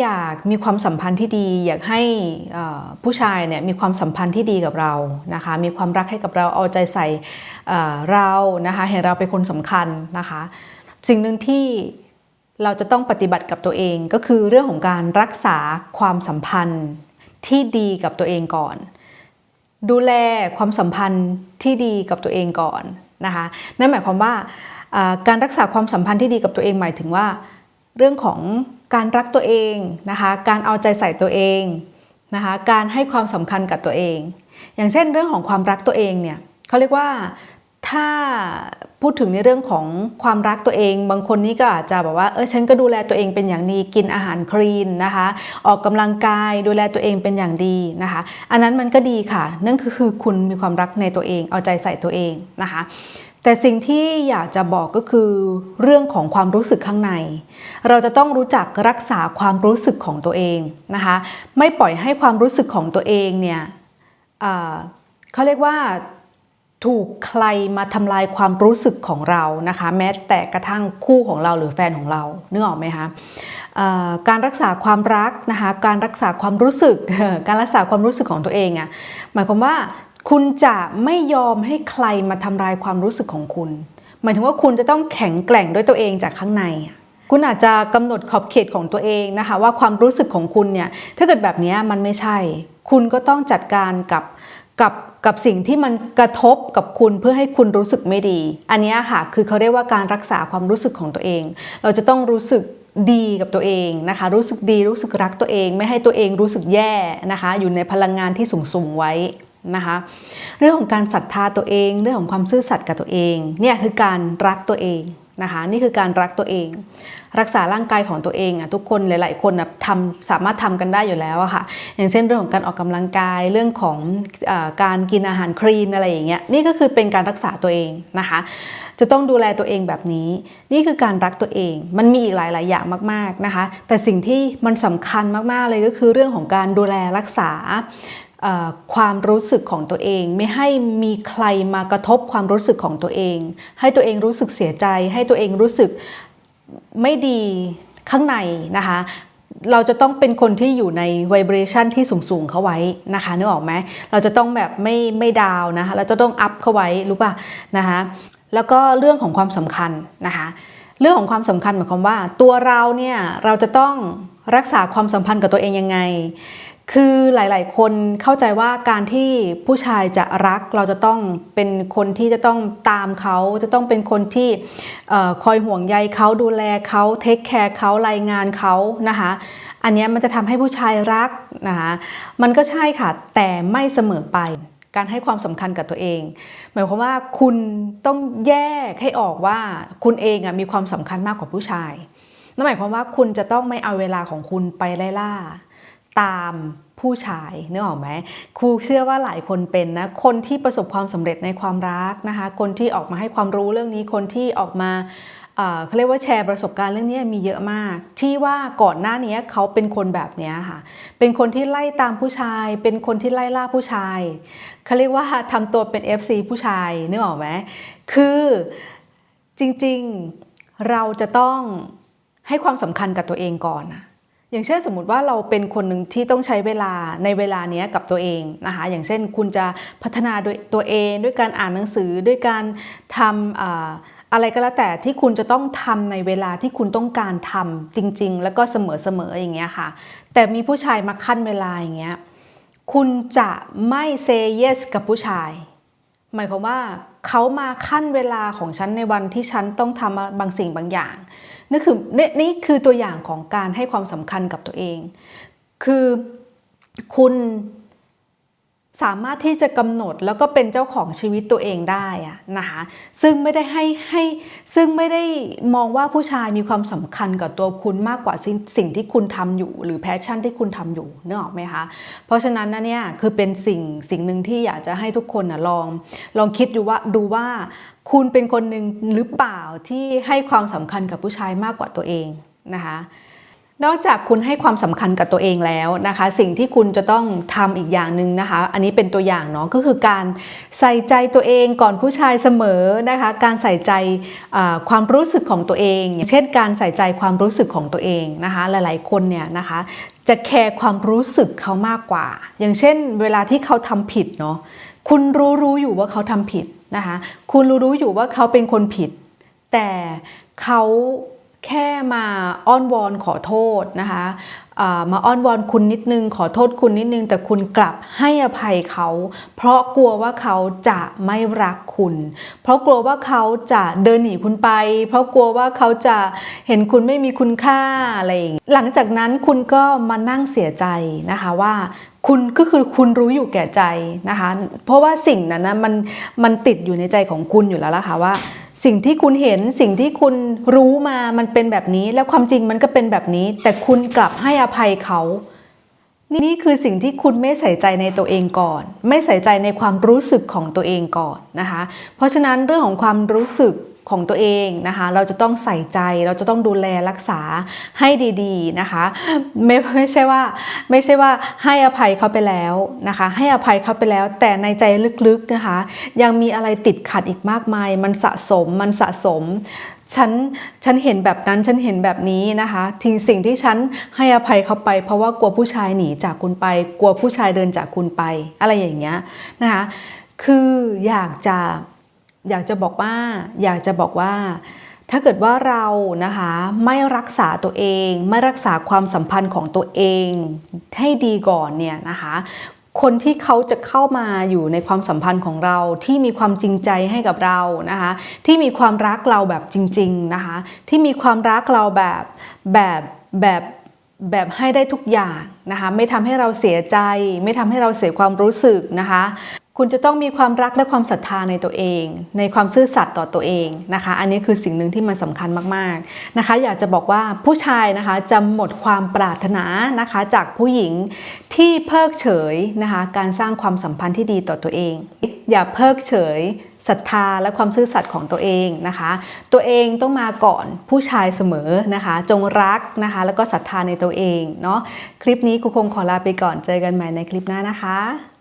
อยากมีความสัมพันธ์ที่ดี อยากให้ผู้ชายเนี่ยมีความสัมพันธ์ที่ดีกับเรานะคะมีความรักให้กับเราเอาใจใส่เเรานะคะเห็นเราเป็นคนสำคัญนะคะ สิ่งหนึ่งที่เราจะต้องปฏิบัติกับตัวเองก็คือเรื่องของการรักษาความสัมพันธ์ที่ดีกับตัวเองก่อน ดูแลความสัมพันธ์ที่ดีกับตัวเองก่อนนะคะนั่นหมายความว่าการรักษาความสัมพันธ์ที่ดีกับตัวเองหมายถึงว่า เรื่องของ การรักตัวเองนะคะ การเอาใจใส่ตัวเองนะคะ การให้ความสำคัญกับตัวเอง อย่างเช่นเรื่องของความรักตัวเองเนี่ยเขาเรียกว่าถ้าพูดถึงในเรื่องของความรักตัวเอง บางคนนี่ก็อาจจะแบบว่าเออฉันก็ดูแลตัวเองเป็นอย่างดีกินอาหารคลีนนะคะ ออกกำลังกายดูแลตัวเองเป็นอย่างดีนะคะ อันนั้นมันก็ดีค่ะ นั่นก็คือคุณมีความรักในตัวเอง เอาใจใส่ตัวเองนะคะ แต่สิ่งที่อยากจะบอกก็คือ เรื่องของความรู้สึกข้างใน เราจะต้องรู้จักรักษาความรู้สึกของตัวเองนะคะไม่ปล่อยให้ความรู้สึกของตัวเองเนี่ยเขาเรียกว่าถูกใครมาทำลายความรู้สึกของเรานะคะแม้แต่กระทั่งคู่ของเราหรือแฟนของเรานึกออกไหมคะการรักษาความรักนะคะการรักษาความรู้สึกการรักษาความรู้สึกของตัวเองอะ่ะหมายความว่า คุณจะไม่ยอมให้ใครมาทำลายความรู้สึกของคุณ หมายถึงว่าคุณจะต้องแข็งแกร่งด้วยตัวเองจากข้างใน คุณอาจจะกำหนดขอบเขตของตัวเองนะคะ ว่าความรู้สึกของคุณเนี่ยถ้าเกิดแบบนี้มันไม่ใช่ คุณก็ต้องจัดการกับกับกับสิ่งที่มันกระทบกับคุณเพื่อให้คุณรู้สึกไม่ดี อันนี้ค่ะคือเขาเรียกว่าการรักษาความรู้สึกของตัวเอง เราจะต้องรู้สึกดีกับตัวเองนะคะ รู้สึกดีรู้สึกรักตัวเอง ไม่ให้ตัวเองรู้สึกแย่นะคะ อยู่ในพลังงานที่สูงๆไว้ นะคะเรื่องของการศรัทธาตัวเอง เรื่องของความซื่อสัตย์กับตัวเองเนี่ยคือการรักตัวเองนะคะนี่คือการรักตัวเอง รักษาร่างกายของตัวเองอะทุกคนหลาย ๆ คนทำสามารถทำกันได้อยู่แล้วอะค่ะอย่างเช่นเรื่องของการออกกำลังกายเรื่องของอการกินอาหารคลีนอะไรอย่างเงี้ยนี่ก็คือเป็นการรักษาตัวเองนะคะ จะต้องดูแลตัวเองแบบนี้ นี่คือการรักตัวเอง มันมีอีกหลาย ๆ อย่างมาก ๆ นะคะ แต่สิ่งที่มันสำคัญมาก ๆ เลยก็คือเรื่องของการดูแลรักษา ความรู้สึกของตัวเอง ไม่ให้มีใครมากระทบความรู้สึกของตัวเอง ให้ตัวเองรู้สึกเสียใจ ให้ตัวเองรู้สึกไม่ดีข้างในนะคะเราจะต้องเป็นคนที่อยู่ในไวเบรชันที่สูงๆ เข้าไว้นะคะนึกออกไหมเราจะต้องแบบไม่ไม่ดาวนะคะเราจะต้องอัพเข้าไว้รู้ป่ะนะคะแล้วก็เรื่องของความสำคัญนะคะเรื่องของความสำคัญหมายความว่า ตัวเราเนี่ยเราจะต้องรักษาความสัมพันธ์กับตัวเองยังไง คือหลายๆ คนเข้าใจว่าการที่ผู้ชายจะรักเราจะต้องเป็นคนที่จะต้องตามเขาจะต้องเป็นคนที่คอยห่วงใยเขาดูแลเขาเทคแคร์เขารายงานเขานะคะอันนี้มันจะทำให้ผู้ชายรักนะคะมันก็ใช่ค่ะแต่ไม่เสมอไปการให้ความสำคัญกับตัวเอง หมายความว่าคุณต้องแยกให้ออกว่าคุณเองอะมีความสำคัญมากกว่าผู้ชายนั่นหมายความว่าคุณจะต้องไม่เอาเวลาของคุณไปไล่ล่า ตามผู้ชายนึกออกไหมครูเชื่อว่าหลายคนเป็นนะคนที่ประสบความสำเร็จในความรักนะคะ คนที่ออกมาให้ความรู้เรื่องนี้คนที่ออกมาเขาเรียกว่าแชร์ประสบการณ์เรื่องนี้มีเยอะมาก ที่ว่าก่อนหน้านี้เขาเป็นคนแบบนี้ค่ะ เป็นคนที่ไล่ตามผู้ชาย เป็นคนที่ไล่ล่าผู้ชายเขาเรียกว่าทำตัวเป็น FC ผู้ชายนึกออกไหมคือจริงๆเราจะต้องให้ความสำคัญกับตัวเองก่อนนะ อย่างเช่นสมมติว่าเราเป็นคนหนึ่งที่ต้องใช้เวลาในเวลาเนี้ยกับตัวเองนะคะอย่างเช่นคุณจะพัฒนาโดยตัวเอง ด้วยการอ่านหนังสือด้วยการทำอะไรก็แล้วแต่ที่คุณจะต้องทำในเวลาที่คุณต้องการทำจริง ๆ แล้วก็เสมอๆอย่างเงี้ยค่ะ แต่มีผู้ชายมาขั้นเวลาอย่างเงี้ยคุณจะไม่ say yes กับผู้ชาย หมายความว่า เขามาขั้นเวลาของฉันในวันที่ฉันต้องทำบางสิ่งบางอย่างนี่คือนี่นี่คือตัวอย่างของการให้ความสำคัญกับตัวเอง คือคุณ สามารถที่จะกำหนดแล้วก็เป็นเจ้าของชีวิตตัวเองได้อะนะคะซึ่งไม่ได้ให้ให้ซึ่งไม่ได้มองว่าผู้ชายมีความสำคัญกับตัวคุณมากกว่าสิ่งสิ่งที่คุณทำอยู่ หรือแพชชั่นที่คุณทำอยู่นึกออกไหมคะเพราะฉะนั้นนะเนี่ยคือเป็นสิ่งสิ่งหนึ่งที่อยากจะให้ทุกคนนะลองลองคิดดูว่าดูว่าคุณเป็นคนหนึ่งหรือเปล่าที่ให้ความสำคัญกับผู้ชายมากกว่าตัวเองนะคะ นอกจากคุณให้ความสำคัญกับตัวเองแล้วนะคะ สิ่งที่คุณจะต้องทำอีกอย่างหนึ่งนะคะ อันนี้เป็นตัวอย่างเนาะก็คือการใส่ใจตัวเองก่อนผู้ชายเสมอนะคะ การใส่ใจความรู้สึกของตัวเองอย่างเช่น การใส่ใจความรู้สึกของตัวเองนะคะ หลายๆ คนเนี่ยนะคะ จะแคร์ความรู้สึกเขามากกว่า อย่างเช่น เวลาที่เขาทำผิดเนาะคุณรู้รู้อยู่ว่าเขาทำผิดนะคะ คุณรู้รู้อยู่ว่าเขาเป็นคนผิด แต่เขา แค่มาอ้อนวอนขอโทษนะคะมาอ้อนวอนคุณนิดนึง ขอโทษคุณนิดนึง แต่คุณกลับให้อภัยเขา เพราะกลัวว่าเขาจะไม่รักคุณ เพราะกลัวว่าเขาจะเดินหนีคุณไป เพราะกลัวว่าเขาจะเห็นคุณไม่มีคุณค่าอะไรอย่างนี้หลังจากนั้นคุณก็มานั่งเสียใจนะคะว่าคุณก็คือคุณรู้อยู่แก่ใจนะคะ เพราะว่าสิ่งนั้นนะมันมันติดอยู่ในใจของคุณอยู่แล้วล่ะค่ะว่า สิ่งที่คุณเห็นสิ่งที่คุณรู้มามันเป็นแบบนี้ แล้วความจริงมันก็เป็นแบบนี้ แต่คุณกลับให้อภัยเขา นี่คือสิ่งที่คุณไม่ใส่ใจในตัวเองก่อน ไม่ใส่ใจในความรู้สึกของตัวเองก่อนนะคะ เพราะฉะนั้นเรื่องของความรู้สึก ของตัวเองนะคะ เราจะต้องใส่ใจ เราจะต้องดูแลรักษาให้ดีๆนะคะ ไม่ไม่ใช่ว่าไม่ใช่ว่าให้อภัยเขาไปแล้วนะคะ ให้อภัยเขาไปแล้ว แต่ในใจลึกๆนะคะ ยังมีอะไรติดขัดอีกมากมาย มันสะสม มันสะสม ฉัน ฉันเห็นแบบนั้น ฉันเห็นแบบนี้นะคะทิ้งสิ่งที่ฉันให้อภัยเขาไป เพราะว่ากลัวผู้ชายหนีจากคุณไป กลัวผู้ชายเดินจากคุณไป อะไรอย่างเงี้ยนะคะ คืออยากจะ อยากจะบอกว่า อยากจะบอกว่า ถ้าเกิดว่าเรานะคะไม่รักษาตัวเอง ไม่รักษาความสัมพันธ์ของตัวเองให้ดีก่อนเนี่ยนะคะคนที่เขาจะเข้ามาอยู่ในความสัมพันธ์ของเราที่มีความจริงใจให้กับเรานะคะ ที่มีความรักเราแบบจริง ๆนะคะ ที่มีความรักเราแบบแบบแบบแบบให้ได้ทุกอย่างนะคะ ไม่ทำให้เราเสียใจ ไม่ทำให้เราเสียความรู้สึกนะคะ คุณจะต้องมีความรักและความศรัทธาในตัวเอง ในความซื่อสัตย์ต่อตัวเองนะคะ อันนี้คือสิ่งหนึ่งที่มันสำคัญมากๆนะคะ อยากจะบอกว่าผู้ชายนะคะจะหมดความปรารถนานะคะ จากผู้หญิงที่เพิกเฉยนะคะ การสร้างความสัมพันธ์ที่ดีต่อตัวเอง อย่าเพิกเฉยศรัทธาและความซื่อสัตย์ของตัวเองนะคะ ตัวเองต้องมาก่อนผู้ชายเสมอนะคะ จงรักนะคะ แล้วก็ศรัทธาในตัวเองเนาะคลิปนี้ครูคงขอลาไปก่อนเจอกันใหม่ในคลิปหน้านะคะ